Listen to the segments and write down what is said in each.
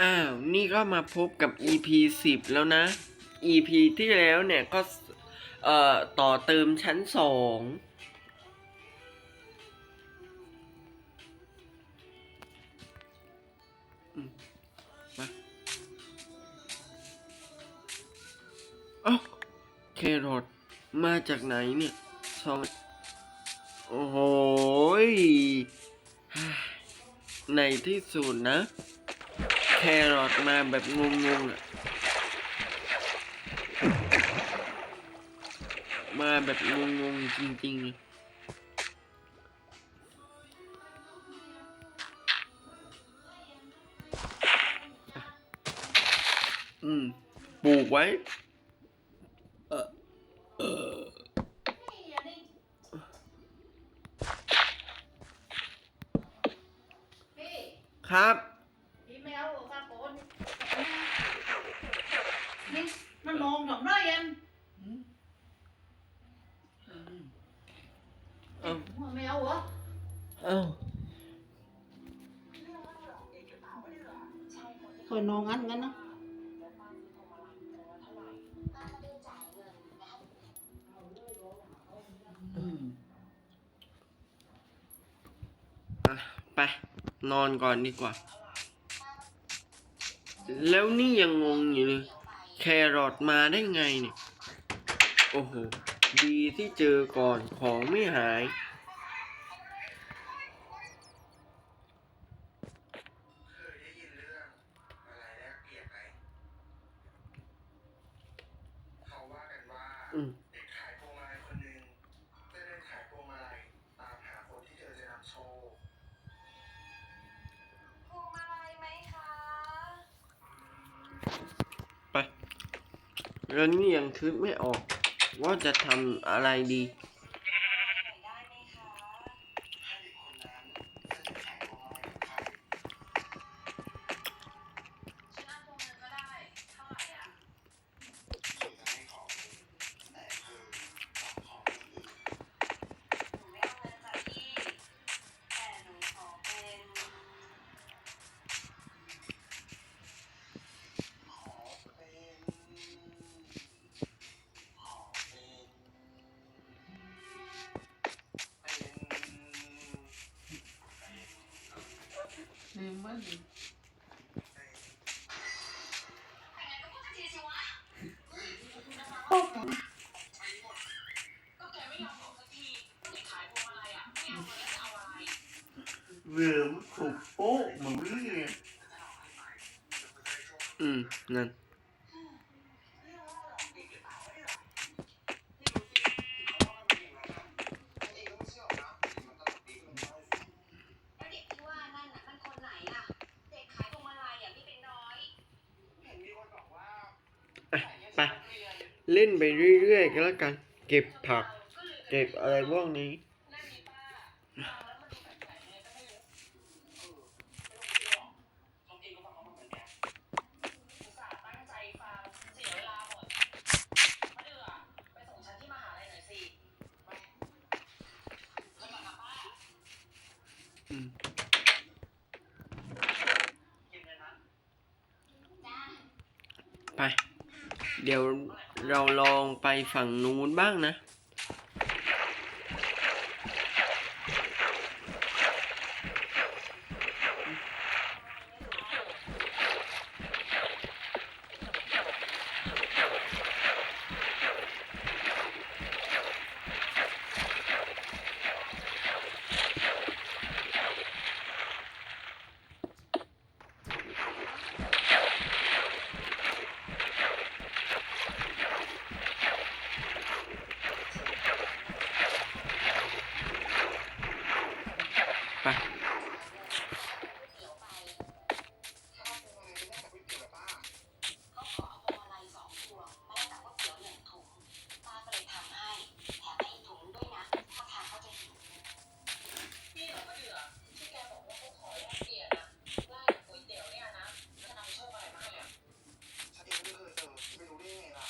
อ้าว นี่ก็มาพบกับ EP 10 แล้วนะ EP ที่แล้วเนี่ยก็เอ่อต่อเติมชั้นสองมาเอ้าแครอทมาจากไหนเนี่ยสองโอ้โหยในที่สุดนะ แครอทมาแบบงงๆอะมาแบบงงๆจริงๆเลยอืมปลูกไว้ เออเออครับ พี่ไม่เอาซาโกนนี่ มันมองหน่อมได้ยังเอ้าไม่เอาเหรอเอ้าคอยนองงั้นงั้นนะอะไป นอนก่อนดีกว่า แล้วนี่ยังงงอยู่เลยแครอทมาได้ไงเนี่ย โอ้โห ดีที่เจอก่อนของไม่หาย แล้วนี่ยังคิดไม่ออกว่าจะทำอะไรดี เรือมถูกโป๊ะเหมือนเรืออืม นั่นแล้วเด็กที่ว่านั่นน่ะมันคนไหนอะเด็กขายพวงมาลัยอะไม่เป็นน้อยไป เล่นไปเรื่อยๆก็แล้วกัน เก็บผัก เก็บอะไรพวกนี้ นั่นนี่ป้าฟังแล้วมันดูแปลกๆยังไงก็ไม่รู้อุตส่าห์ตั้งใจฟังเสียเวลาหมดมาเดือไปส่งฉันที่มหาลัยหน่อยสิไปขึ้นมากับป้า อืม กินเลยนะ ไป เดี๋ยวเราลองไปฝั่งนู้นบ้างนะ ไป เขาขอเอาพวงมาลัยสองพวงมาแล้วกับก๋วยเตี๋ยวหนึ่งถุงป้าก็เลยทำให้ แถมให้อีกถุงด้วยนะถ้าทานก็จะหิวนี่เหรอมะเดือที่แกบอกว่าเขาขอแลกเปลี่ยนอะไล่ก๋วยเตี๋ยวเนี่ยนะจะนำโชคอะไรมาให้อะ ฉันเองไม่เคยเจอไม่รู้ได้ไงล่ะ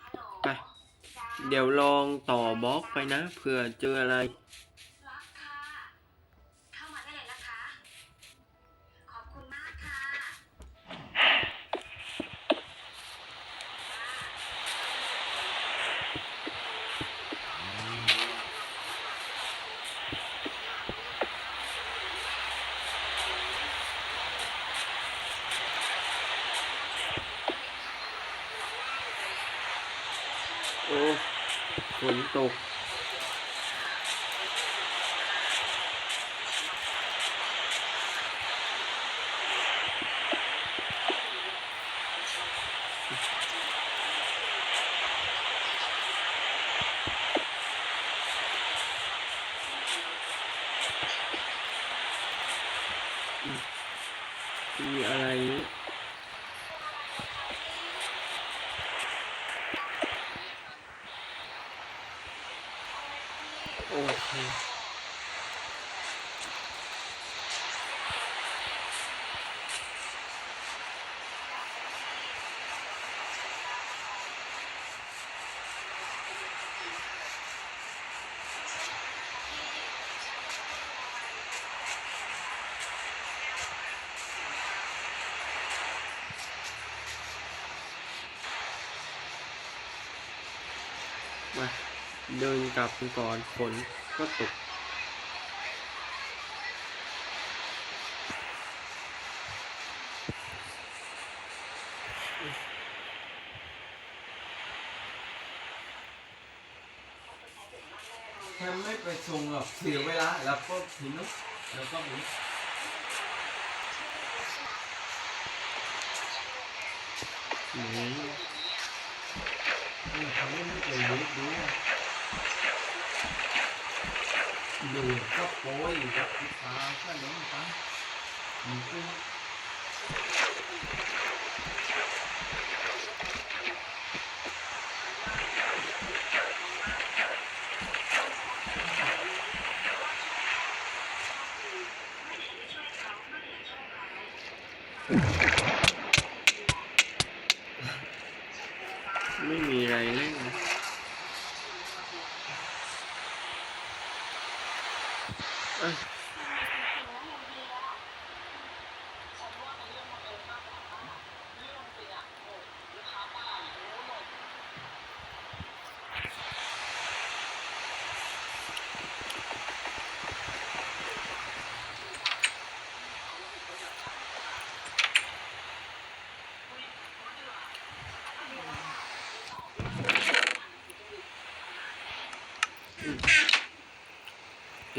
ฮัลโหล ไป จ้า เดี๋ยวลองต่อบล็อกไปนะเผื่อเจออะไร của những tô Ini alainya เดินกลับก่อนฝนก็ตก แค่ไม่ไปส่งหรอกเสียเวลาแล้วก็ถึงแล้วก็ถึงอืมทำให้ไม่เคยรู้ด้ย อยู่กับปุ๋ยอยู่กับพิษาข้าหลงตาอยู่กับ嗯。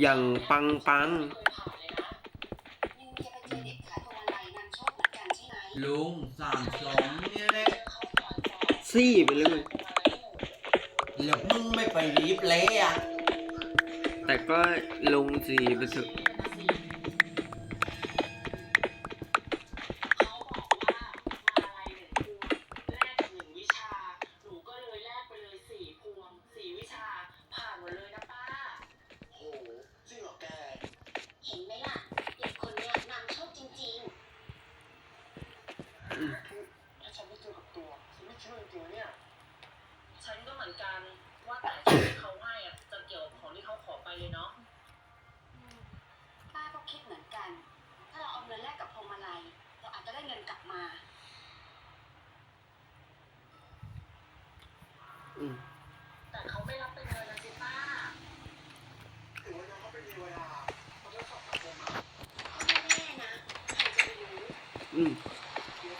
อย่างปังปังลุงสามสองนี่แหละซี่ไปเลยเดี๋ยวมึงไม่ไปรีบเลยอะ แต่ก็ลงสี่ไปเถอะ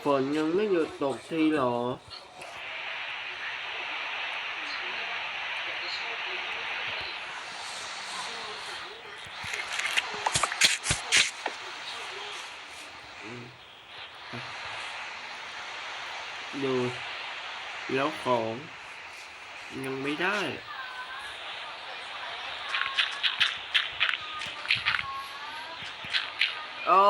ฝนยังไม่หยุดตกทีหรอ ดูแล้วของ ยังไม่ได้โอ้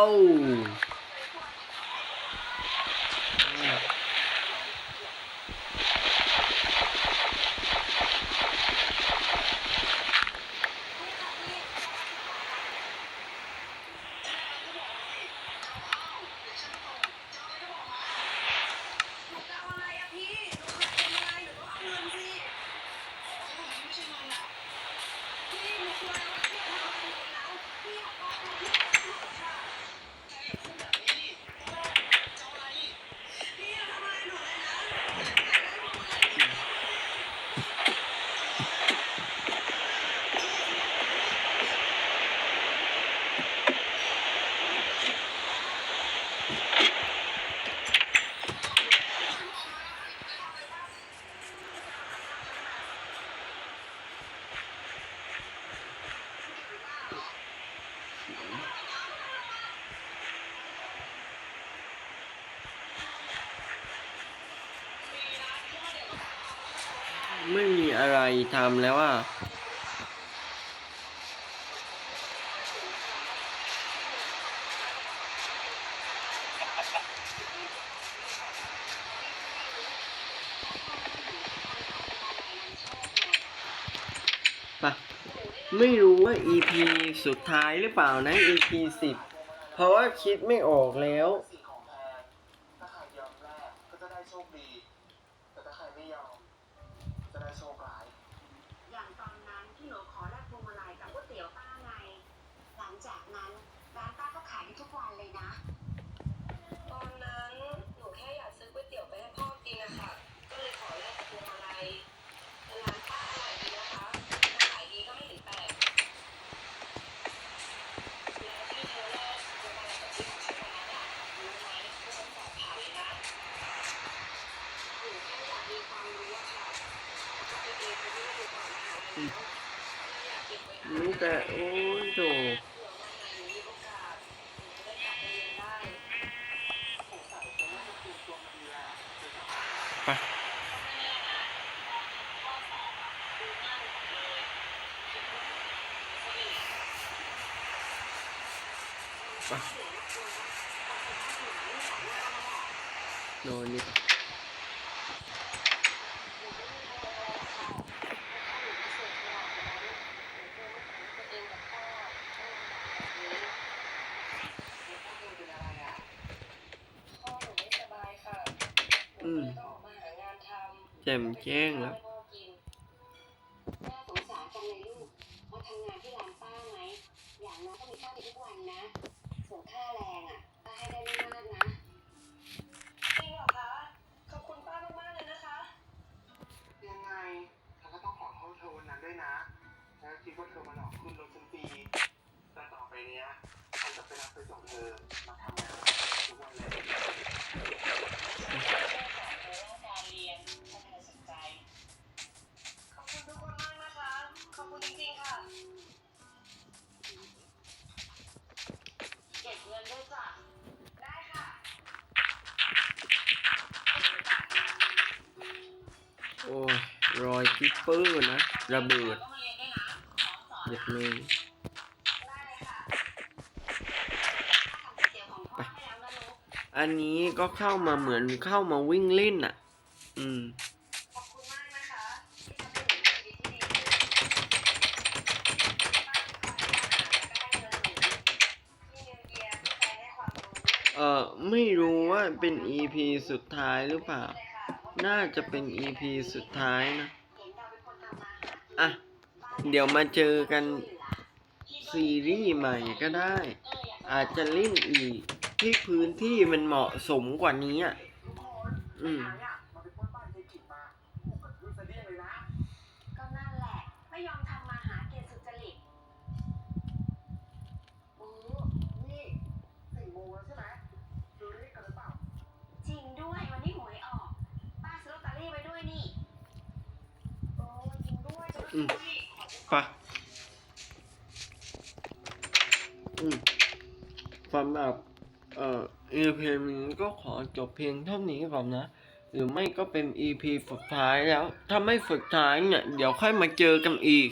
อะไรทำแล้วอะปะไม่รู้ว่า EP สุดท้ายหรือเปล่านะ EP สิบเพราะว่าคิดไม่ออกแล้ว สิ่งของแพงถ้าใครยอมแลกก็จะได้โชคดี แต่ถ้าใครไม่ยอม จะได้โชคร้าย อย่างตอนนั้นที่หนูขอแลกพวงมาลัยกับก๋วยเตี๋ยวป้าไง หลังจากนั้นร้านป้าก็ขายได้ทุกวันเลยนะ ตอนนั้นหนูแค่อยากซื้อก๋วยเตี๋ยวไปให้พ่อกินนะคะ ก็เลยขอแลกกับพวงมาลัยแต่ร้านป้าอร่อยดีนะคะถ้าขายดีก็ไม่เห็นแปลกแล้วที่เธอแลกพวงมาลัยกับที่ของฉันวันนั้นอะรู้ไหมว่าฉันสอบผ่านเลยนะหนูแค่อยากมีความรู้อะค่ะถ้าไปเองก็ไม่ได้ดูก่อนมหาลัยแล้วอยากเก็บไว้อ่าน รู้แต่โอ้ยโถ เผื่อวันไหนหนูมีโอกาสหนูจะได้กลับไปเรียนได้ สงสัยจะน่าจะเตรียมตัวมาดีแล้ว ไป ไปนอนนี่อืมแจ่มแจ้งแล้ว ฉันคิดว่าเธอมาหลอกขึ้นรถฉันฟรีแต่ต่อไปเนี้ยฉันจะไปรับไปส่งเธอมาทำงานทุกวันเลยการเรียนถ้เธอสนใจขอบคุณทุกคนมากนะคะขอบคุณจริงๆค่ะเก็บเงินด้จ้ะได้ค่ะโอ้ยรอยคิปเปอร์นะ ระเบิด เยนด้วยนะสอนสอนเด็ดเลยได้เลยค่ะทำก๋วยเตี๋ยวของพ่อให้แล้วนะลูกอันนี้ก็เข้ามาเหมือนเข้ามาวิ่งเล่นอะ อืมขอบคุณมากนะคะที่ทำให้หนูมีชีวิตที่ดีขึ้นป้าขอให้อาหารและก็ให้เอ่อไม่รู้ว่าเป็น EP สุดท้ายหรือเปล่า น่าจะเป็น EP สุดท้ายนะ อะ เดี๋ยวมาเจอกันช่วยเหลือซีรีส์ใหม่ก็ได้เอออยากอาจจะเล่นอีก ที่พื้นที่มันเหมาะสมกว่านี้อะทุกคนอืมไอ้หางอะมันไปปล้นบ้านยายกิ่งมาโอ้โหกับลูกเสดียงเลยนะก็นั่นแหละ ไม่ยอมทำมาหากินสุจริตเออนี่สี่โมงแล้วใช่ไหมดูเลขกันหรือเปล่า จริงด้วย วันนี้หวยออก ป้าซื้อลอตเตอรี่ไว้ด้วยนี่เออจริงด้วยจะอืมได้ไปะอืมสำหรับเอ่อ EP นี้ก็ขอจบเพียงเท่านี้ก่อนนะ หรือไม่ก็เป็น EP สุดท้ายแล้ว ถ้าไม่สุดท้ายเนี่ย เดี๋ยวค่อยมาเจอกันอีก